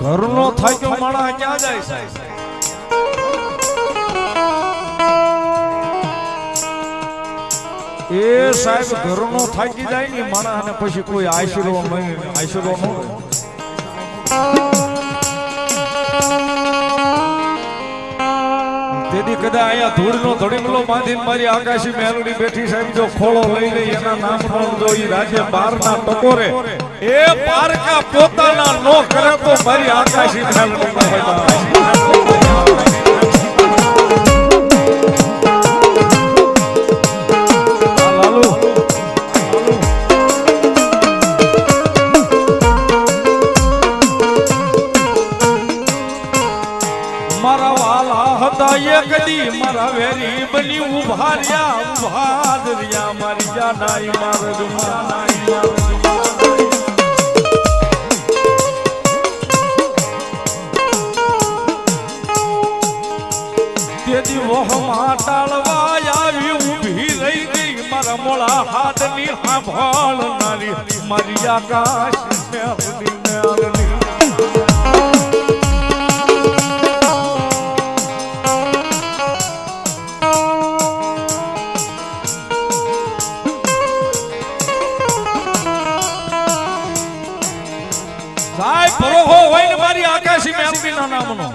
ઘરનો થાક્યો માણા ક્યાં જાય સાહેબ? એ સાહેબ ઘરનો થાકી જાય ને માણસ ને પછી કોઈ આશીર્વાદ નહીં. આશરો ન તેથી કદા અહીંયા ધૂળનો ધડીમલો બાંધીને મારી આકાશી મેલડી બેઠી સાહેબ, જો ખોળો લઈ લઈ એના પણ જો ઈ રાજ્ય બારના ટકોરે. એ પારકા પોતાના નો કરે તો મારી આકાશી મેલડી એક દી મારા વેરી બની ઊભા રહ્યા ઊભા રહ્યા. મારી જાનાઈ, માર જાનાઈ, માર તેથી વહમાં ટાળવા આવી, ઊભી રહી ગઈ. મારા મોળા હાથની સાંભળનારી મારી આકાશ મેળની સાહેબ પ્રોહો હોય ને મારી આકાશી મેલડીના નામનો.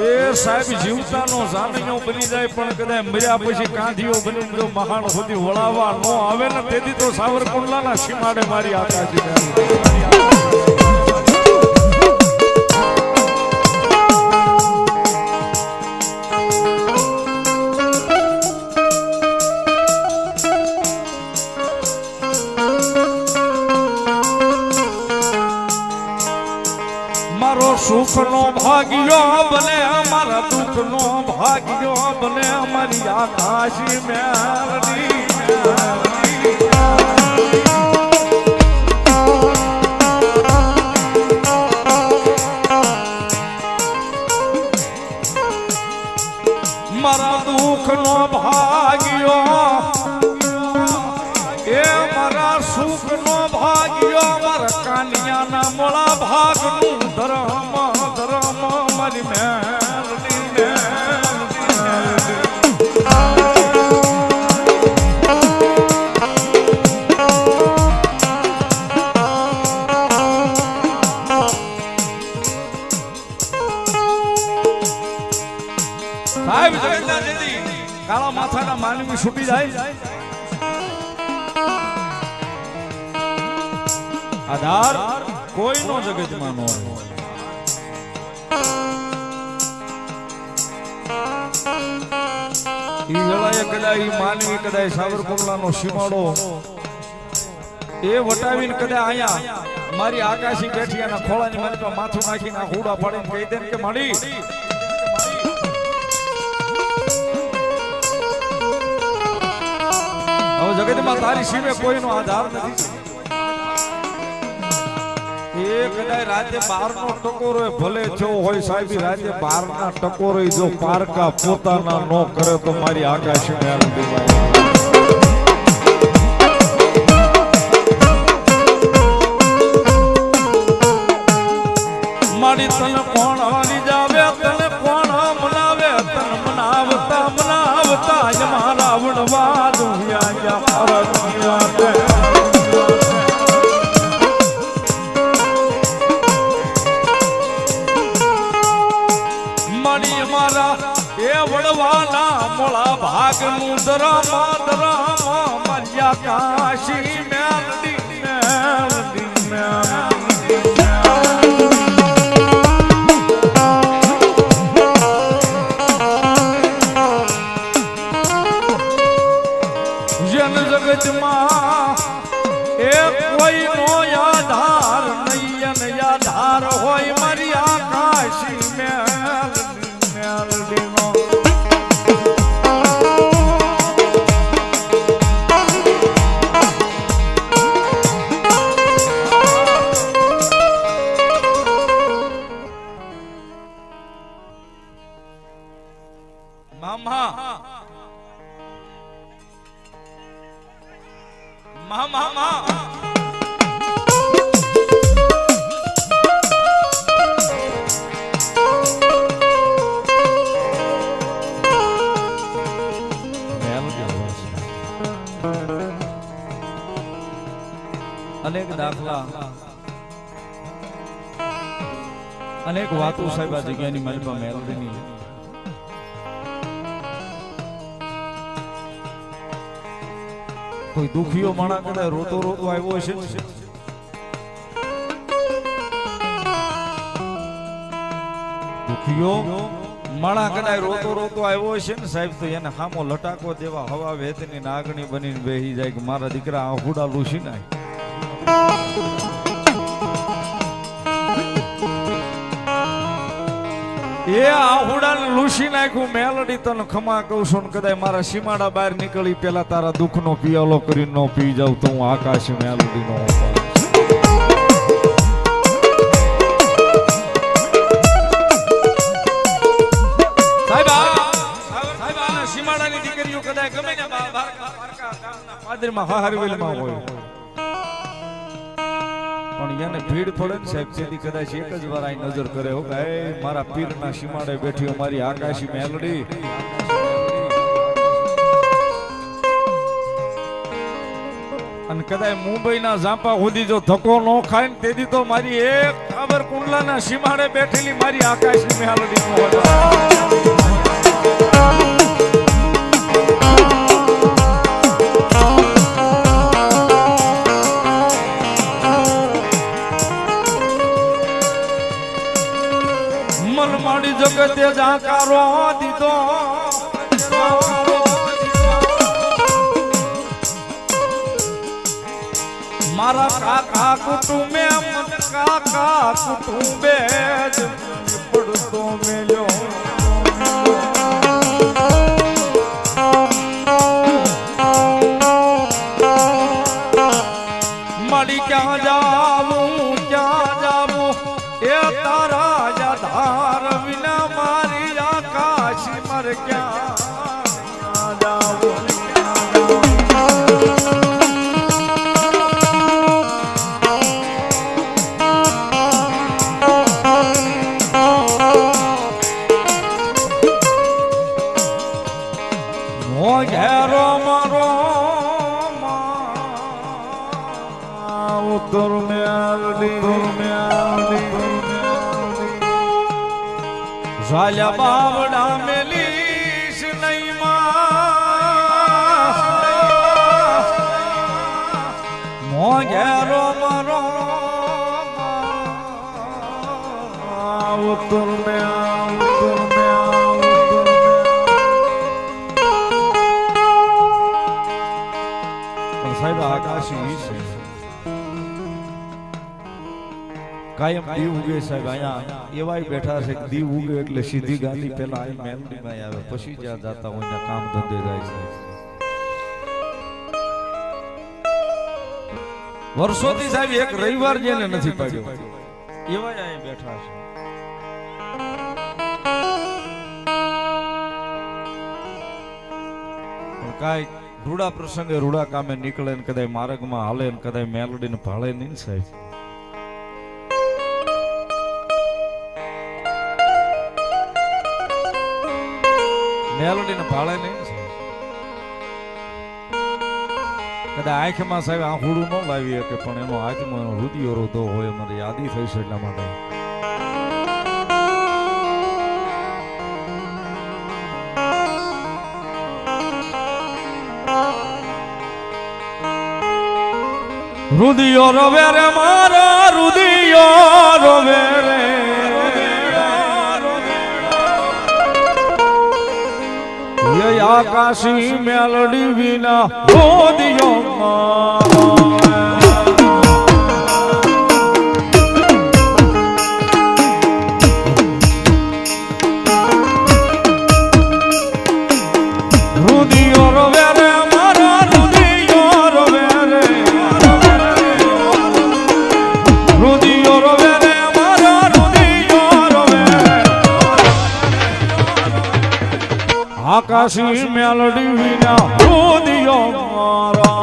એ સાહેબ જીવતાનો જામીનો બની જાય, પણ કદાચ મર્યા પછી કાંધીઓ બની જો મહાન સુધી વળાવવા ન આવે ને તેથી તો સાવરકુંડલાના સીમાડે મારી આકાશી મેલડી સુખનો ભાગ્યો બને મારા દુઃખનો ભાગ્યો બને અમારી આકાશી મેલડી મારા દુઃખનો ભાગ્યો, એ મારા સુખનો ભાગ્યો, મારા કાનિયાના મોળા ભાગનું ધર્મ સાહેબ જગન્નાથ જેથી કાળા માથાના માનવી છૂટી જાય. આધાર કોઈનો ન ઈ વેળાએ કદાચ ઈ માનવી કદાચ સાવરકુંડલાનો સીમાડો એ વટાવીને કદાચ અહીંયા મારી આકાશી બેઠી અને ખોળાની મારી માથું નાખીને હુડા પાડીને કહી દે કે, માડી તારી સીમે કોઈનો આધાર નથી. ભલે થયો હોય સાહેબ રાતે બાર ના જો પારકા પોતાના નો કરે તો મારી આકાશી મારી તને મામા. મામા મામા. અનેક દાખલા. અનેક વાતો સાહેબ આ જગ્યાની મારી પાસે કોઈ દુખીઓ માણા કડે રોતો રોતો આવ્યો ને દુખીઓ માણા કડાય રોતો રોતો આવ્યો હશે ને સાહેબ, તો એને હામો લટાકો દેવા હવા વેતની નાગણી બનીને બેહી જાય કે મારા દીકરા આ હુડા લૂસી નાય એ આહુડાને લૂસી નાખ્યું, મેલડી તને ખમા કહું છું કદાચ મારા સીમાડા બહાર નીકળી પેલા તારા દુઃખનો પિયાલો કરીને નો પી જાઉં તો હું આકાશ મેલડી નો સાહેબ, આ સાહેબ આ સીમાડાની દીકરીઓ કદાચ ગમે ને પાદરીમાં હાહરવેલમાં હોય. એને ભીડ પડે ને સાહેબ, તેથી કદાચ એક જ વાર અહીં નજર કરે હો કે મારા પીરના સીમાડે બેઠી મારી આકાશી મેલડી. અને કદાચ મુંબઈના ઝાંપા સુધી જો ધક્કો ન ખાય ને તેથી તો મારી એક ખબર કુંડલાના સીમાડે બેઠેલી મારી આકાશી મેલડી મન માડી જગતે જાકારો દીધો. મારા કાકા કુટુંબે મન કાકા કુટુંબે જ પડતો મેલ્યો. તારા ધાર વિના મારી આકાશ મર ક્યાં? ઝાલ્યા બાવડા મેલીશ કાયમ દીવ ઉગે સાહેબ અહીંયા એવાય બેઠા છે દીવ ઉગે એટલે સીધી ગાડી પેલા આ મેલડીમાં આવે. પછી જ્યાં જાતા હોય ત્યાં કામ ધંધે જાય છે. વર્ષોથી સાહેબ એક રવિવાર જેને નથી પાડ્યો. એવાય અહીંયા બેઠા છે. પણ કાંઈ રૂડા પ્રસંગે રૂડા કામે નીકળે ને કદાચ માર્ગમાં હાલે ને કદાચ મેલડીને ભાળે નહીં ને સાહેબ. મેલડીને ભાળે નહીં. કદાચ આંખમાં સાહેબ આંખુડું ન લાવી શકે, પણ એનો હાથમાં એનો રુદિયો રોધો હોય મને યાદી થઈ છે એટલા માટે. રુદિયો રવે રે મારા રુદિયો. આકાશી મેલડી વિના હોદિયો આકાશી મેલડી વિના ગોદિયો મારા.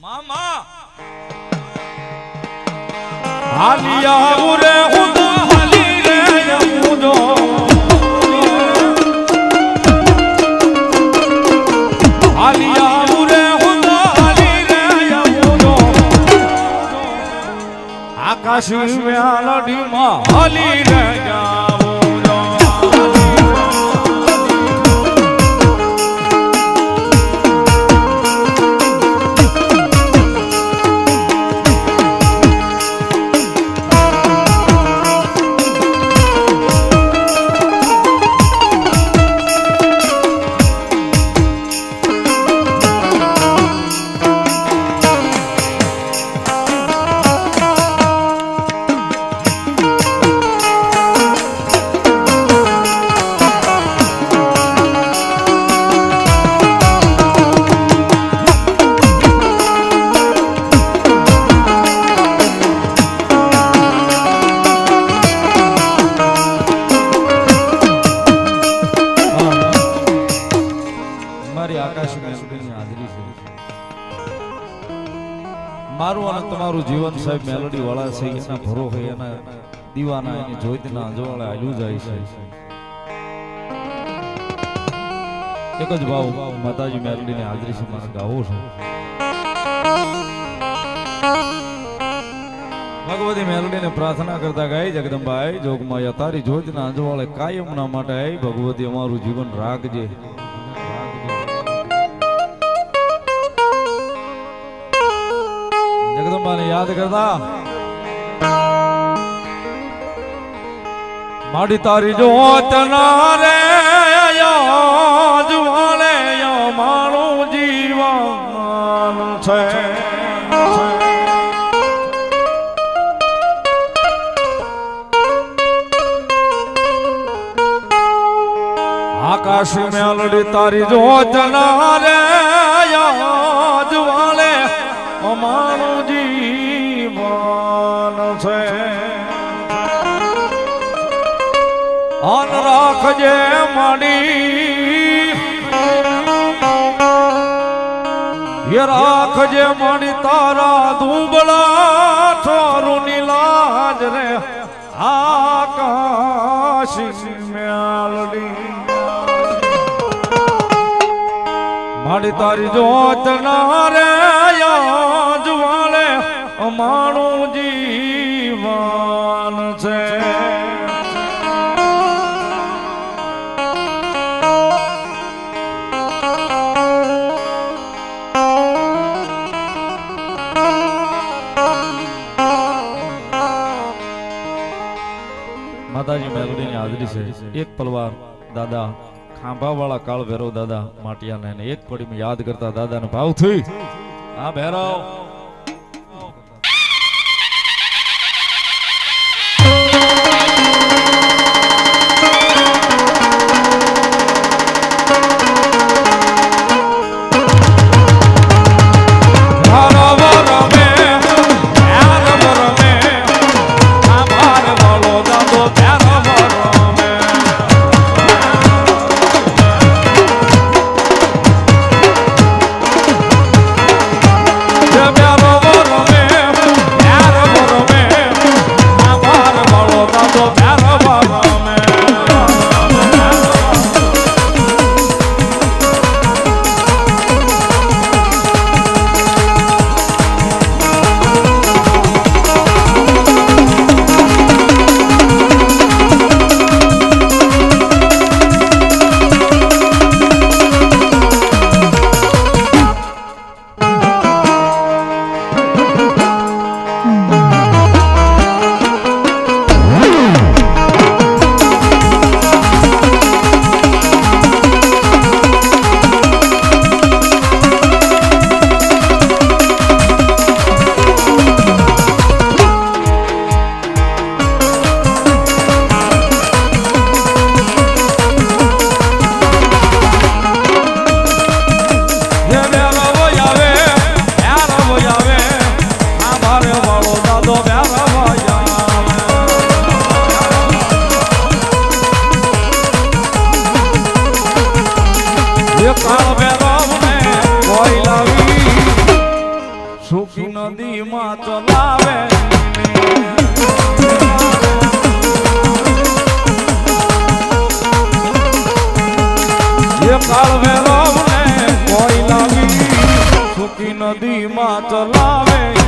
મામા. હાલિયા ઉરે આકાશ મેલડીમાં હલી રે જીવન સાહેબ મેલોડી વાળા છે, એના ભરો હોય એના દીવાના એની જોઈતના અજવાળે હાલ્યું જાય છે. એક જ ભાવ માતાજી મેલોડીની હાજરી છે, મારે ગાવો છે. ભગવતી મેલોડીને પ્રાર્થના કરતા ગાય જગદંબાઈ જોગમાં તારી જોજના અજવાળે કાયમના માટે ભગવતી અમારું જીવન રાખજે. યાદ કરતા? માડી તારી જો તનારે રે જુવાલે મારું જીવન છે. આકાશ મેલડી તારી જો ના રે રાખજે માડી. એ રાખજે માડી, તારા દુબળા છોરુની લાજ રે. આકાશ મેલડી. માડી તારી જોત ના રે જુવાલે માણું જીવન માતાજી મેલડીની હાજરી છે. એક પલવાર દાદા ખાંભા વાળા કાળ ભૈરવ દાદા માટિયાને એક પડી યાદ કરતા દાદાને ભાવ થઈ હા, ભૈરવ. સુખી નદીમાં ચલાવે કાળવે રવને કોઈ લાગી સુખી નદીમાં ચલાવે